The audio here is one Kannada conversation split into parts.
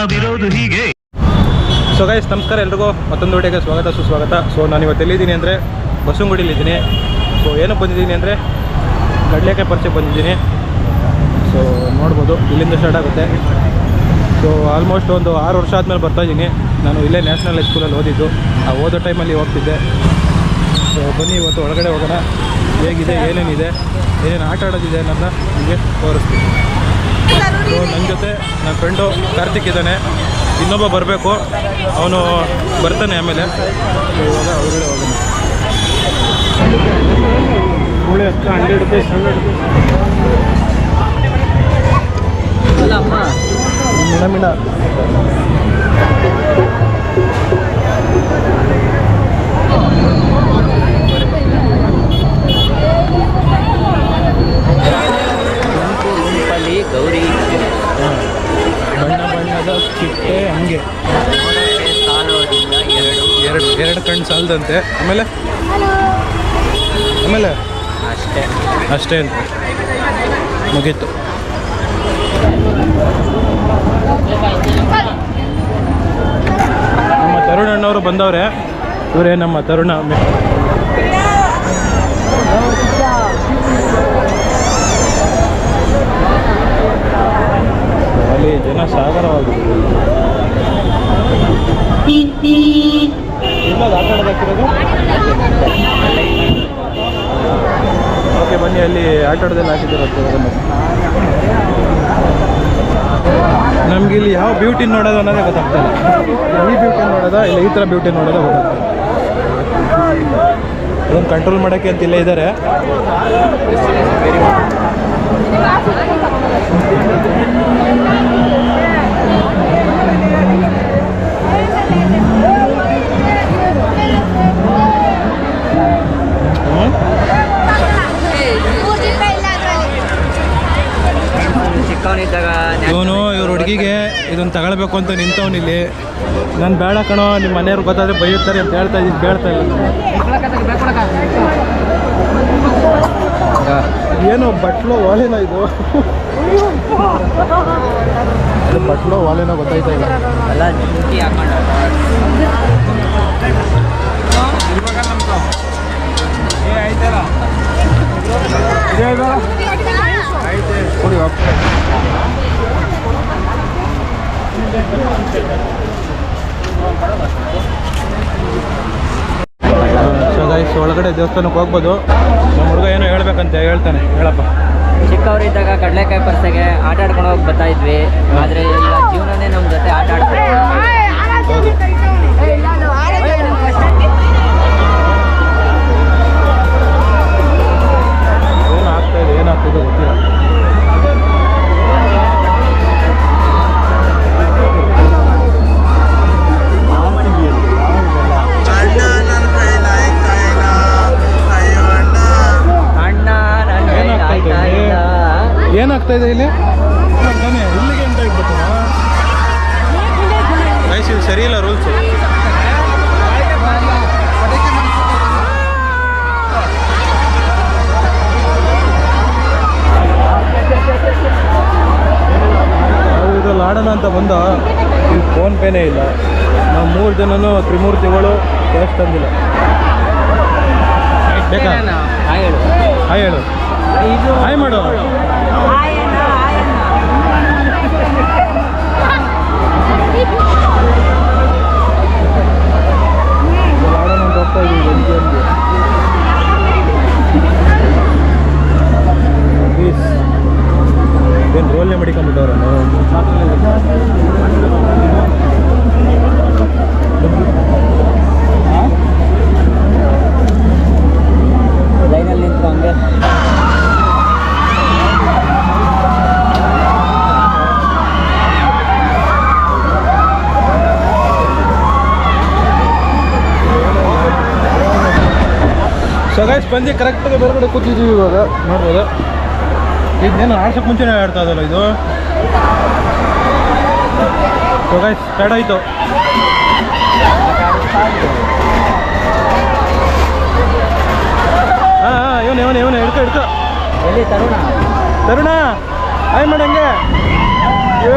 ನಾವಿರೋದು ಹೀಗೆ. ಸೊ ಗೈಸ್ ನಮಸ್ಕಾರ ಎಲ್ರಿಗೂ. ಮತ್ತೊಂದು ವಿಡಿಯೋಗೆ ಸ್ವಾಗತ, ಸುಸ್ವಾಗತ. ಸೊ ನಾನು ಇವತ್ತು ಎಲ್ಲಿದ್ದೀನಿ ಅಂದರೆ ಬಸವನಗುಡಿಲಿದ್ದೀನಿ ಸೊ ಏನಕ್ಕೆ ಬಂದಿದ್ದೀನಿ ಅಂದರೆ ಕಡಲೆಕಾಯಿ ಪರಿಚಯ ಬಂದಿದ್ದೀನಿ. ಸೊ ನೋಡ್ಬೋದು, ಇಲ್ಲಿಂದ ಸ್ಟಾರ್ಟ್ ಆಗುತ್ತೆ. ಸೊ ಆಲ್ಮೋಸ್ಟ್ ಒಂದು ಆರು ವರ್ಷ ಆದಮೇಲೆ ಬರ್ತಾಯಿದ್ದೀನಿ ನಾನು ಇಲ್ಲೇ ನ್ಯಾಷನಲ್ ಹೈಸ್ಕೂಲಲ್ಲಿ ಓದಿದ್ದು. ಆ ಓದೋ ಟೈಮಲ್ಲಿ ಹೋಗ್ತಿದ್ದೆ. ಸೊ ಬನ್ನಿ ಇವತ್ತು ಒಳಗಡೆ ಹೋಗೋಣ. ಹೇಗಿದೆ, ಏನೇನಿದೆ, ಏನೇನು ಆಟ ಆಡೋದಿದೆ ಅನ್ನೋದನ್ನ ನಿಮಗೆ ತೋರಿಸ್ತೀನಿ. ನನ್ನ ಜೊತೆ ನನ್ನ ಫ್ರೆಂಡು ಕಾರ್ತಿಕ್ ಇದ್ದಾನೆ. ಇನ್ನೊಬ್ಬ ಬರಬೇಕು. ಅವನು ಬರ್ತಾನೆ ಆಮೇಲೆ. ಇವಾಗ ಒಳಗಡೆ ಹೋಗೋಣ ಹಂಡ್ರೆಡ್ ರುಪೀಸ್ ಹಂಡ್ರೆಡ್ ರುಪೀಸ್ ಮಿಣ ಮಿಣ ಎರಡು ಕಣ್ಣು ಸಾಲದಂತೆ. ಆಮೇಲೆ? ಆಮೇಲೆ? ಅಷ್ಟೇ. ಅಷ್ಟೇ ಅಂತ. ಮುಗೀತು. ನಮ್ಮ ತರುಣ್ ಅಣ್ಣವರು ಬಂದವ್ರೆ. ಇವರೇ ನಮ್ಮ ತರುಣ ಅಲ್ಲಿ ಜನ ಸಾಗರವಾಗಿದೆ ಇನ್ನೊಂದು ಆಟ ಆಡೋದಾಕಿರೋದು ಓಕೆ, ಬನ್ನಿ, ಅಲ್ಲಿ ಆಟ ಆಡೋದೆಲ್ಲ ಹಾಕಿದ್ದೀರಂತೆ ನಮ್ಗೆ ಇಲ್ಲಿ ಯಾವ ಬ್ಯೂಟಿ ನೋಡೋದು ಅನ್ನೋದೇ ಗೊತ್ತಾಗ್ತಿಲ್ಲ ಈ ಬ್ಯೂಟಿ ನೋಡೋದಾ, ಇಲ್ಲ ಈ ಥರ ಬ್ಯೂಟಿ ನೋಡೋದೇ ಗೊತ್ತಾಗ್ತದೆ ಅದನ್ನು ಕಂಟ್ರೋಲ್ ಮಾಡೋಕ್ಕೆ ಅಂತ ಇಲ್ಲೇ ಇದ್ದಾರೆ. ಹುಡುಗಿಗೆ ಇದನ್ನು ತಗೊಳ್ಬೇಕು ಅಂತ ನಿಂತವನು ಇಲ್ಲಿ. ನಾನು ಬೇಡ ಕಣೋ ನಿಮ್ಮ ಮನೆಯವ್ರು ಗೊತ್ತಾದ್ರೆ ಬೈಯುತ್ತಾರೆ ಅಂತ ಹೇಳ್ತಾ ಇದ್ದೀನಿ ಕೇಳ್ತಾ ಇಲ್ಲ. ಏನು ಬಟ್ಲು ವಾಲಿನ ಇದು? ಇದು ಬಟ್ಲು ಓಲೆನೋ ಗೊತ್ತಾಯ್ತಾ ಇಲ್ಲ? ದೇವಸ್ಥಾನಕ್ಕೆ ಹೋಗ್ಬೋದು. ನಮ್ಮ ಹುಡುಗ ಏನೋ ಹೇಳ್ಬೇಕಂತ ಹೇಳ್ತಾನೆ. ಹೇಳಪ್ಪ. ಚಿಕ್ಕವರಿದ್ದಾಗ ಕಡಲೆಕಾಯಿ ಪರ್ಸೆಗೆ ಆಟ ಆಡ್ಕೊಂಡು ಹೋಗಿ ಬರ್ತಾ ಇದ್ವಿ. ಆದರೆ ಈಗ ಜೀವನನೇ ನಮ್ಮ ಜೊತೆ ಆಟ ಆಡ್ತಾರೆ ನಾವು ಆಡೋಣ ಅಂತ ಬಂದ ಇಲ್ಲಿ ಫೋನ್ ಪೇನೇ ಇಲ್ಲ. ನಾವು ಮೂರು ಜನನು ತ್ರಿಮೂರ್ತಿಗಳು ಕ್ಯಾಶ್ ತಂದಿಲ್ಲ. ಬೇಕಾ? ಹಾಯ್ ಹೇಳು. ಹಾಯ್ ಹೇಳು. ಹಾಯ್ ಮಾಡು ಇಲ್ಲಿ ಆಡೋಣ ಅಂತ ಹೋಗ್ತಾ ಇದೀವಿ ಒಂದು ಗೇಮ್ಗೆ ಪ್ಲೀಸ್ ಏನು ರೋಲ್ನೇ ಮಡಿಕೊಂಡ್ಬಿಟ್ಟವ್ರೆ ಲೈನಲ್ಲಿ ನಿಂತು ಹಂಗೆ. ಸೊ ಗೈಸ್ ಬಂದು ಕರೆಕ್ಟಾಗಿ ಬೇರೆಗಡೆ ಕೂತಿದ್ದೀವಿ ಇವಾಗ. ನೋಡ್ಬೋದು. ಇದನ್ನೇನು ಆಡ್ಸೋಕೆ ಮುಂಚೆನೇ ಆಡ್ತಾ ಇದಲ್ಲ ಇದು? ಗೈಸ್ ಸ್ಟಾರ್ಟ್ ಆಯಿತು. ಹಾಂ ಹಾಂ ಇವನು ಇವನು ಇವನು ಹಿಡ್ಕೊ ಹಿಡ್ಕೊ. ತರುಣ? ತರುಣ ಆಯ್ ಮಾಡಂಗೆ ಏ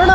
ತರುಣ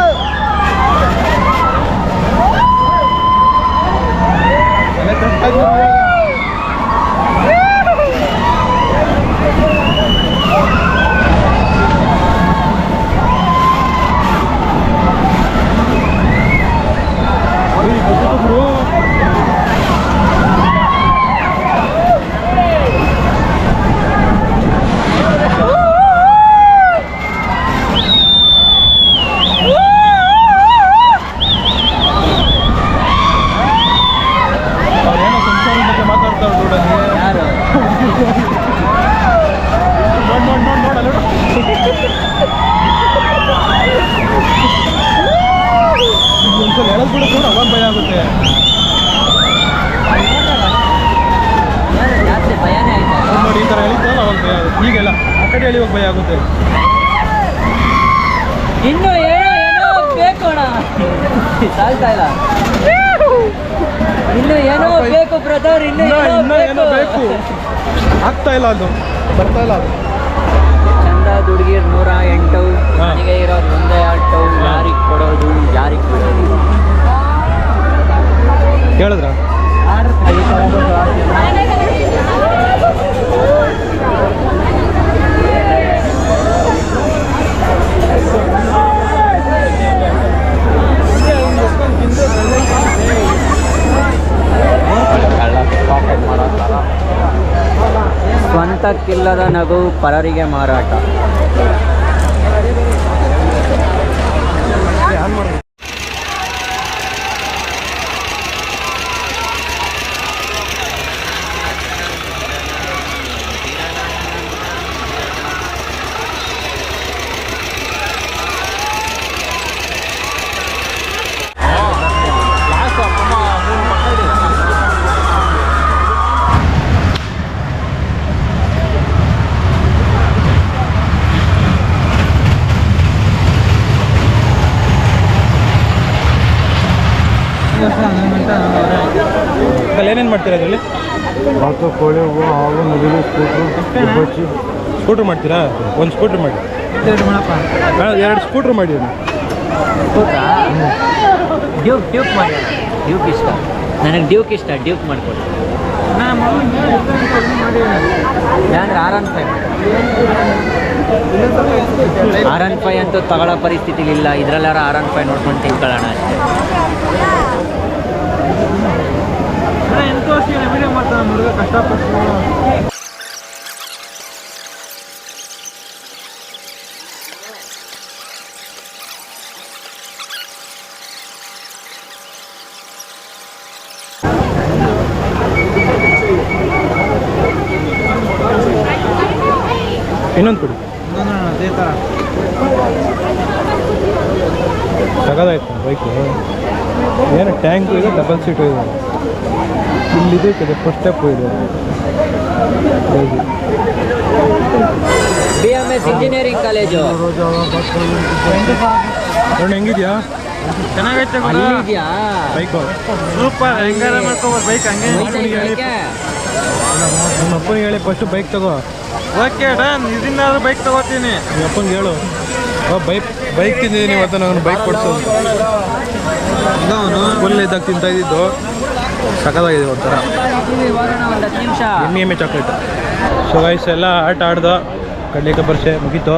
ಅವ್ರೇನೋ ಸಂಸಾರದ ಬಗ್ಗೆ ಮಾತಾಡ್ತಾರೆ ನೋಡಲ್ಲಿ ಯಾರು ನೋಡ್ ನೋಡ್ ನೋಡ್ ನೋಡ್ ಅಲ್ಲಿ ನೋಡು. ಒಂದ್ಸಲ ಹೇಳೋದು ಕೂಡ ಕೂಡ ಅವಾಗ ಭಯ ಆಗುತ್ತೆ ಯಾರು ಜಾಸ್ತಿ ಭಯನೇ ಆಯ್ತಾ ಅವ್ರು ನೋಡಿ ಈ ಥರ ಹೇಳಿದ್ರಲ್ಲ ಅವಾಗ ಭಯ ಆಗುತ್ತೆ ಈಗೆಲ್ಲ ಹೇಳಿ ಇವಾಗ ಭಯ ಆಗುತ್ತೆ? ಇನ್ನು ಏನೋ ಏನೋ ಬೇಕು ಅಣ್ಣ. ಸಾಲ್ತಾ ಇಲ್ಲ. ಇನ್ನು ಏನೋ ಬೇಕು ಬ್ರದರ್ ಇನ್ನು ಏನೋ ಬೇಕು. ಆಗ್ತಾ ಇಲ್ಲ ಅದು. ಬರ್ತಾ ಇಲ್ಲ ಅದು. ಚಂದ ದುಡ್ಗಿರ್ ನೂರ ಎಂಟು. ನನಗೆ ಇರೋದು ಒಂದೇ ಆಟೋ ಯಾರಿಗೆ ಕೊಡೋದು ಯಾರಿಗೆ ಕೊಡೋದು ಕೇಳಿದ್ರ? ಸ್ವಂತಕ್ಕಿಲ್ಲದ ನಗು ಪರರಿಗೆ ಮಾರಾಟ. ಅಲ್ಲಿ ಏನೇನು ಮಾಡ್ತೀರಾ ಅದರಲ್ಲಿ? ಮತ್ತು ಕೋಳಿ ಹೂವು ಹಾವು ನವಿಲು ಸ್ಕೂಟ್ರು ಬಚ್ಚಿ ಸ್ಕೂಟ್ರ್ ಮಾಡ್ತೀರಾ? ಒಂದು ಸ್ಕೂಟ್ರ್ ಮಾಡಿ. ಎರಡು ಸ್ಕೂಟ್ರ್ ಮಾಡಿ. ಡ್ಯೂಕ್ ಡ್ಯೂಕ್ ಮಾಡಿ ಡ್ಯೂಕ್ ಇಷ್ಟ. ನನಗೆ ಡ್ಯೂಕ್ ಇಷ್ಟ ಡ್ಯೂಕ್ ಮಾಡ್ಕೊಡಿ. ಅಂದ್ರೆ ಆರ್ ಫೈವ್ ಆರ್ ಎನ್ ಫೈ ಅಂತೂ ತಗೊಳ್ಳೋ ಪರಿಸ್ಥಿತಿ ಇಲ್ಲ ಇದ್ರಲ್ಲಾರ ಆರ್ ಎನ್ ಫೈ ನೋಡ್ಕೊಂಡು ತಿಳ್ಕೊಳ್ಳೋಣ ಅಷ್ಟೇ. ಇನ್ನೊಂದು ಕೊಡಿ. ತಗೋದಾಯ್ತು ಬೈಕು. ಏನು ಟ್ಯಾಂಕು ಇದೆ ಡಬಲ್ ಸೀಟು ಇದೆ. ಇಲ್ಲಿದೆ ಇದೆ ಫಸ್ಟ್ ಸ್ಟೆಪ್ ಇದೆ. B M S engineering college ನೋಡು ಹೆಂಗಿದ್ಯಾ? ಚೆನ್ನಾಗೈತೆ ಇದೆಯಾ ಬೈಕು ಸೂಪರ್ ಹೆಂಗಾರ ಮಾಡ್ಕೊಬೋದು? ಬೈಕ್ ಹಂಗೆ ನಮ್ಮ ಅಪ್ಪನಿಗೆ ಹೇಳಿ ಫಸ್ಟ್ ಬೈಕ್ ತಗೋ. ಓಕೆ ಡನ್ ಇದನ್ನಾದ್ರೂ ಬೈಕ್ ತಗೋತೀನಿ. ನಿಮ್ಮ ಅಪ್ಪನಿಗೆ ಹೇಳು ಬೈಕ್ ಬೈಕ್ ತಿಂದಿದ್ದೀನಿ ಇವತ್ತು ನಾನು ಬೈಕ್ ಕೊಡ್ಸು ಫುಲ್ ಇದ್ದಾಗ ತಿಂತಾ ಇದ್ದಿದ್ದು. ಸಖತ್ತಾಗಿದೆ ಒಂಥರ. ಎಮ್ಮೆ ಎಮ್ಮೆ ಚಾಕ್ಲೇಟ್ ಸೊ ಗೈಸ್ ಎಲ್ಲ ಆಟ ಆಡ್ದು ಕಡ್ಲಿಕ ಬರ್ಸೆ ಮುಗೀತು.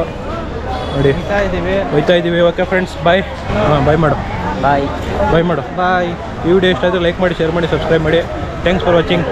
ನೋಡಿ. ಇದ್ದೀವಿ ಹೋಯ್ತಾ ಇದ್ದೀವಿ. ಓಕೆ ಫ್ರೆಂಡ್ಸ್ ಬಾಯ್ ಹಾಂ ಬಾಯ್ ಮಾಡು. ಬಾಯ್ ಬಾಯ್ ಮಾಡು. ಬಾಯ್ ಈ ವಿಡಿಯೋ ಇಷ್ಟ ಆದರೆ ಲೈಕ್ ಮಾಡಿ ಶೇರ್ ಮಾಡಿ ಸಬ್ಸ್ಕ್ರೈಬ್ ಮಾಡಿ. Thanks for watching